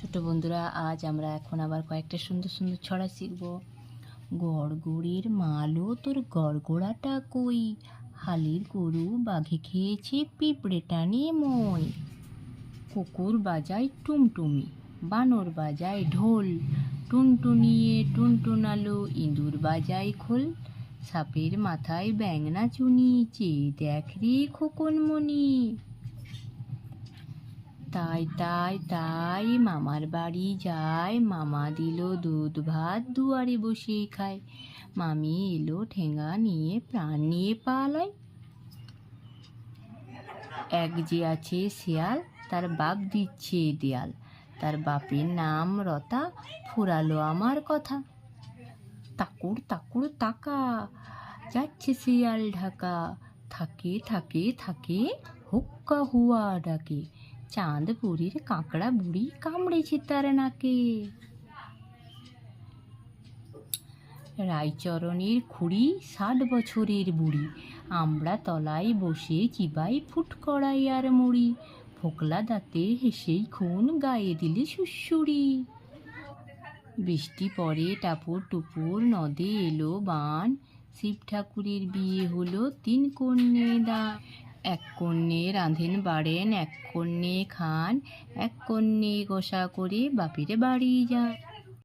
ছোট বন্ধুরা, আজ আমরা এখন আবার কয়েকটা সুন্দর সুন্দর ছড়া শিখব। গড়গড়ের মালো তোর গড়গড়াটা কই? হালির গরু বাঘে খেয়েছে পিঁপড়ে টানে মই। কুকুর বাজায় টুমটুমি, বানর বাজায় ঢোল। টুনটুনিয়ে টুনটুনালো ইঁদুর বাজায় খোল। সাপের মাথায় ব্যাঙনা চুনি, চেয়ে দেখ রে খোকনমণি। তাই তাই তাই মামার বাড়ি যায়। মামা দিল দুধ ভাত, দুয়ারে বসে খায়। মামি এলো ঠেঙ্গা নিয়ে, প্রাণ নিয়ে পালায়। এক যে আছে শিয়াল, তার বাপ দিচ্ছে দেয়াল। তার বাপের নাম রতা, ফুরালো আমার কথা। তাকুর তাকুর, তাকা, যাচ্ছে শিয়াল ঢাকা। থাকে থাকে থাকে, হুক্কা হুয়া ডাকে। চাঁদপুরীর কাঁকড়া বুড়ি কামড়েছে তার নাকে রায়চরণের খুঁড়ি ষাট বছরের বুড়ি আমরা তলায় বসে চিবাই ফুট কড়াই আর মুড়ি ফোকলা দাঁতে হেসেই খুন গায়ে দিলে সুসুড়ি বৃষ্টি পরে টাপুর টুপুর নদে এলো বান শিব ঠাকুরের বিয়ে হলো তিন কন্যে এক কন্যে রাঁধেন বাড়েন এক কন্যে খান এক কন্যে গোসা করে বাপিরে বাড়ি যান